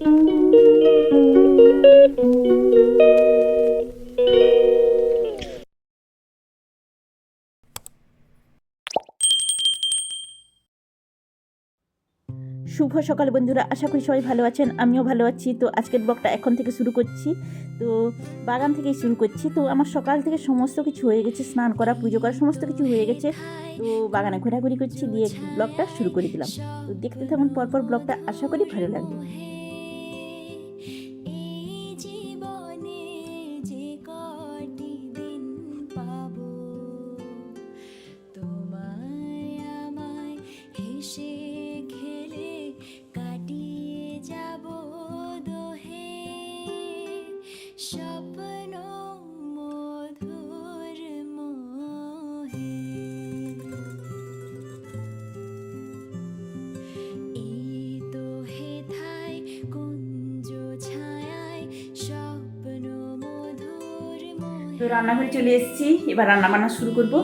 শুভ সকাল বন্ধুরা, আশা করি সবাই ভালো আছেন, আমিও ভালো আছি। তো আজকের ব্লগটা এখন থেকে শুরু করছি। তো বাগান থেকেই শুরু করছি। তো আমার সকাল থেকে সমস্ত কিছু হয়ে গেছে, স্নান করা, পুজো করা, সমস্ত কিছু হয়ে গেছে। তো বাগানে ঘোরাঘুরি করছি, দিয়ে ব্লগটা শুরু করে দিলাম। তো দেখতে থাকুন, পরপর ব্লগটা আশা করি ভালো লাগবে। তো রান্নাঘরে চলে এসেছি। এবার রান্না বান্না শুরু করব।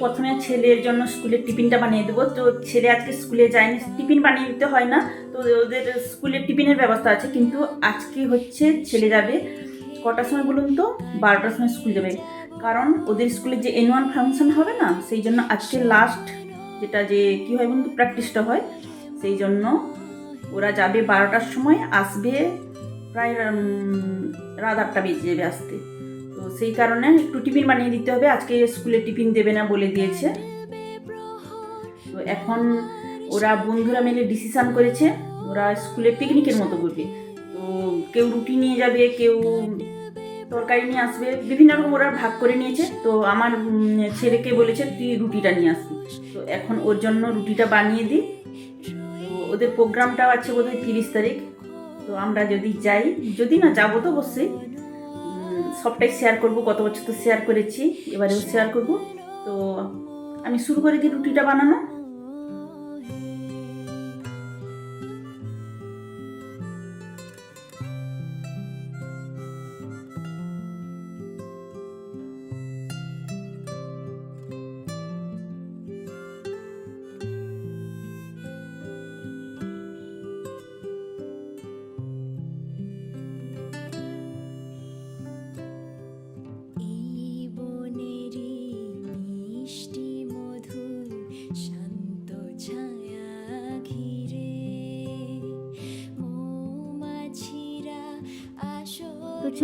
প্রথমে ছেলের জন্য স্কুলের টিফিনটা বানিয়ে দেবো। তো ছেলে আজকে স্কুলে যায়নি, টিফিন বানিয়ে দিতে হয় না। তো ওদের স্কুলের টিফিনের ব্যবস্থা আছে। কিন্তু আজকে হচ্ছে ছেলে যাবে কটার সময় বলুন তো? বারোটার সময় স্কুল যাবে। কারণ ওদের স্কুলে যে অ্যানুয়াল ফাংশন হবে না, সেই জন্য আজকে লাস্ট যেটা যে কী হয় বলুন প্র্যাকটিসটা হয়। সেই জন্য ওরা যাবে বারোটার সময়, আসবে প্রায় রাত আটটা বেজে যাবে আসতে। সেই কারণে একটু টিফিন বানিয়ে দিতে হবে। আজকে স্কুলে টিফিন দেবে না বলে দিয়েছে। তো এখন ওরা বন্ধুরা মিলে ডিসিশন করেছে, ওরা স্কুলে পিকনিকের মতো করবে তো কেউ রুটি নিয়ে যাবে, কেউ তরকারি নিয়ে আসবে, বিভিন্ন রকম ওরা ভাগ করে নিয়েছে। তো আমার ছেলেকে বলেছে, তুই রুটিটা নিয়ে আসবি। তো এখন ওর জন্য রুটিটা বানিয়ে দিই। ওদের প্রোগ্রামটাও আছে বোধহয় তিরিশ তারিখ। তো আমরা যদি যাই, যদি না যাব তো অবশ্যই। সবটাই শেয়ার করব, গত বছর তো শেয়ার করেছি, এবারেও শেয়ার করব। তো আমি শুরু করে দিই রুটিটা বানানো।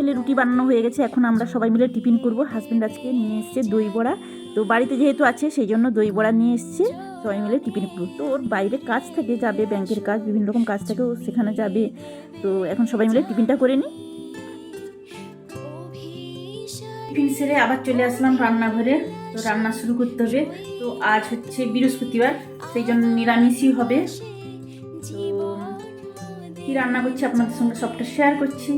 ছেলে রুটি বানানো হয়ে গেছে, এখন আমরা সবাই মিলে টিফিন করব। হাজব্যান্ড আজকে নিয়ে এসছে দই বড়া। তো বাড়িতে যেহেতু আছে, সেই জন্য দই বড়া নিয়ে এসছে। সবাই মিলে টিফিন করব। তো ওর বাইরে কাজ থেকে যাবে, ব্যাংকের কাজ, বিভিন্ন রকম কাজ থাকে ও সেখানে যাবে। তো এখন সবাই মিলে টিফিনটা করে নিই। টিফিন সেরে আবার চলে আসলাম রান্নাঘরে। তো রান্না শুরু করতে হবে। তো আজ হচ্ছে বৃহস্পতিবার, সেই জন্য নিরামিষই হবে। তো কী রান্না করছি আপনাদের সঙ্গে সবটা শেয়ার করছি।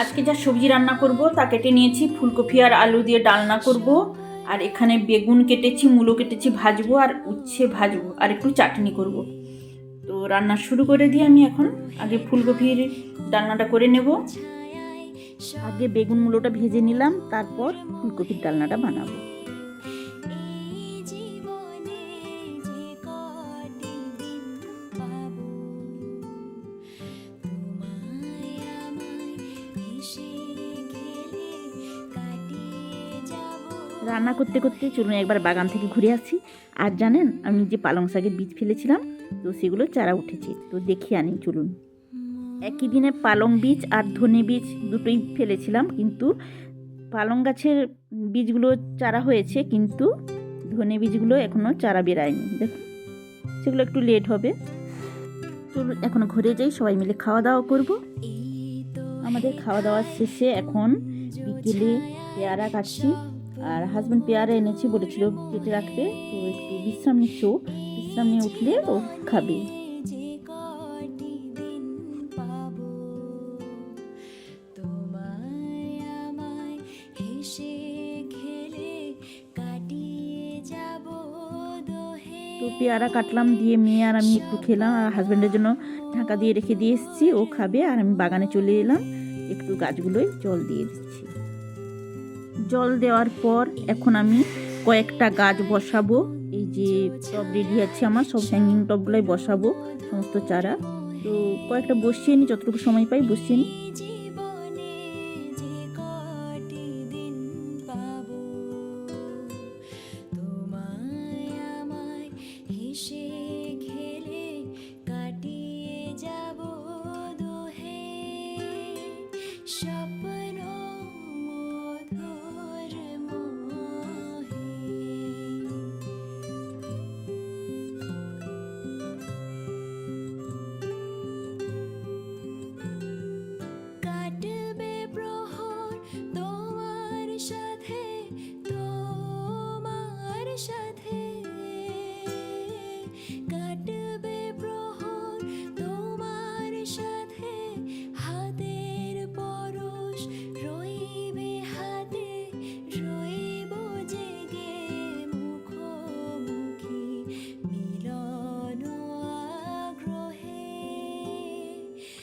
আজকে যা সবজি রান্না করব, তা কেটে নিয়েছি। ফুলকপি আর আলু দিয়ে ডালনা করব। আর এখানে বেগুন কেটেছি, মূলো কেটেছি, ভাজবো আর উচ্ছে ভাজবো আর একটু চাটনি করব। তো রান্না শুরু করে দিয়ে আমি এখন আগে ফুলকপির ডালনাটা করে নেব। আগে বেগুন, মূলোটা ভেজে নিলাম, তারপর ফুলকপির ডালনাটা বানাবো। রান্না করতে করতে চলুন একবার বাগান থেকে ঘুরে আসি। আর জানেন, আমি যে পালং শাকের বীজ ফেলেছিলাম, তো সেগুলো চারা উঠেছে। তো দেখি আনি, চলুন। একই দিনে পালং বীজ আর ধনে বীজ দুটোই ফেলেছিলাম, কিন্তু পালং গাছের বীজগুলো চারা হয়েছে, কিন্তু ধনে বীজগুলো এখনও চারা বেরায়নি। দেখুন, সেগুলো একটু লেট হবে। চলুন, এখন ঘরে যাই, সবাই মিলে খাওয়া দাওয়া করব। আমাদের খাওয়া দাওয়া শেষে এখন বিকেলে পেয়ারা কাটছি। আর হাজব্যান্ড পেয়ারা এনেছি বলেছিল কেটে রাখতে, তো একটু বিশ্রাম নিচ্ছ। বিশ্রাম নিয়ে উঠলে ও খাবে। তো পেয়ারা কাটলাম দিয়ে মেয়ে আর আমি একটু খেলাম, আর হাজব্যান্ডের জন্য ঢাকা দিয়ে রেখে দিয়ে এসেছি, ও খাবে, আর আমি বাগানে চলে এলাম, একটু গাছগুলোয় জল দিয়ে দিচ্ছি। জল দেওয়ার পর এখন আমি কয়েকটা গাছ বসাবো। এই যে টব রেডি আছে আমার, সব হ্যাঙ্গিং টবগুলোই বসাবো, সমস্ত চারা। তো কয়েকটা বসিয়ে নিই যতটুকু সময় পাই বসিয়ে নিই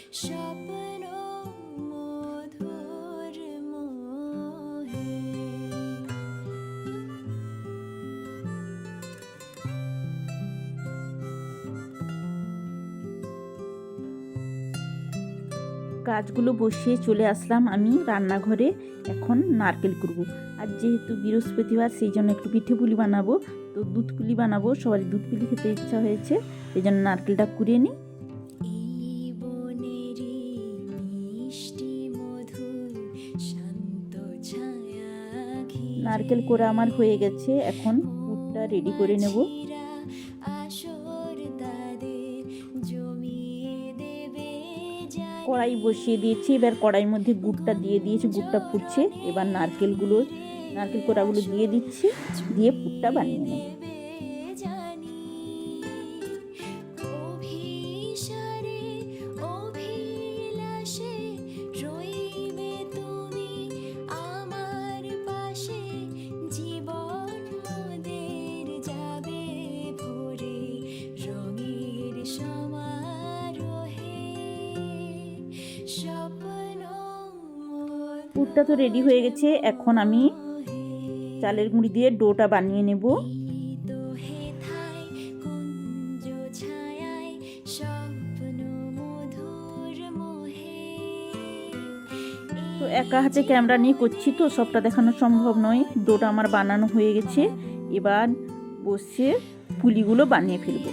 গাছগুলো বসিয়ে চলে আসলাম আমি রান্নাঘরে, এখন নারকেল করব আর যেহেতু বৃহস্পতিবার, সেই জন্য একটু পিঠে পুলি বানাবো। তো দুধ পুলি বানাবো, সবারই দুধ পুলি খেতে ইচ্ছা হয়েছে। সেই জন্য নারকেলটা কুড়িয়ে নিই। নারকেল করে আমার হয়ে গেছে, এখন পুরটা রেডি করে নেব। কড়াই বসিয়ে দিয়েছি, এবার কড়াইয়ের মধ্যে গুড়টা দিয়ে দিয়েছি, গুড়টা ফুটছে, এবার নারকেলগুলো, নারকেল কোড়াগুলো দিয়ে দিচ্ছি, দিয়ে পুরটা বানিয়ে নেব। পুরটা তো রেডি হয়ে গেছে, এখন আমি চালের গুঁড়ি দিয়ে ডোটা বানিয়ে নেব। তো একা হাতে ক্যামেরা নিয়ে করছি তো, সবটা দেখানো সম্ভব নয়। ডোটা আমার বানানো হয়ে গেছে, এবার বসে পুলিগুলো বানিয়ে ফেলব।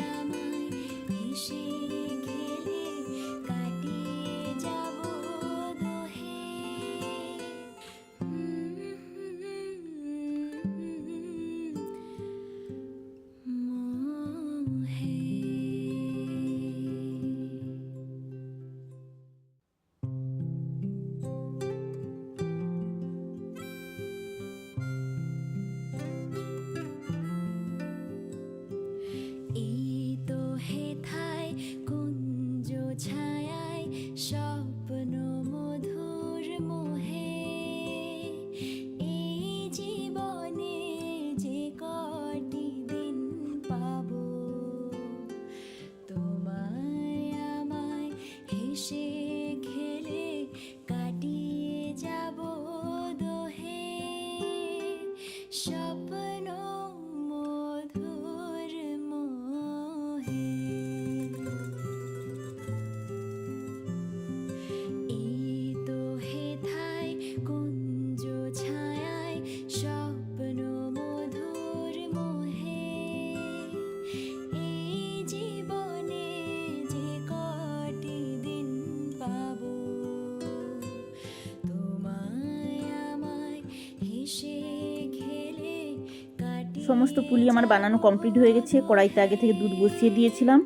সমস্ত পুলি আমার বানানো কমপ্লিট হয়ে গেছে। কড়াইতে আগে থেকে দুধ বসিয়ে দিয়েছিলাম।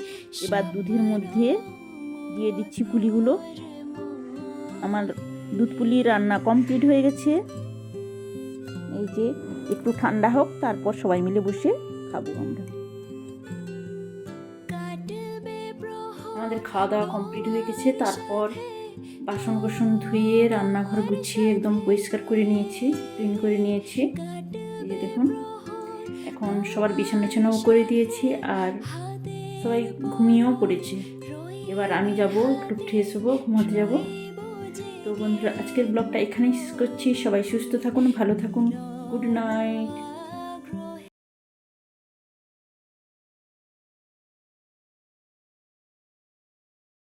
এবার দুধের মধ্যে দিয়ে দিচ্ছি পুলিগুলো। আমার দুধ পুলি রান্না কমপ্লিট হয়ে গেছে। এই যে একটু ঠান্ডা হোক, তারপর সবাই মিলে বসে খাব আমরা। আমাদের খাওয়া দাওয়া কমপ্লিট হয়ে গেছে। তারপর বাসন কোসন ধুয়ে রান্নাঘর গুছিয়ে একদম পরিষ্কার করে নিয়েছি ক্লিন করে নিয়েছি। সবার বিছানা বিছানাও করে দিয়েছি আর সবাই ঘুমিয়েও পড়েছে। এবার আমি যাব, একটু ফ্রেশ হব, ঘুমাতে যাব। তো বন্ধুরা, আজকের ব্লগটা এখানেই শেষ করছি। সবাই সুস্থ থাকুন, ভালো থাকুন। Good night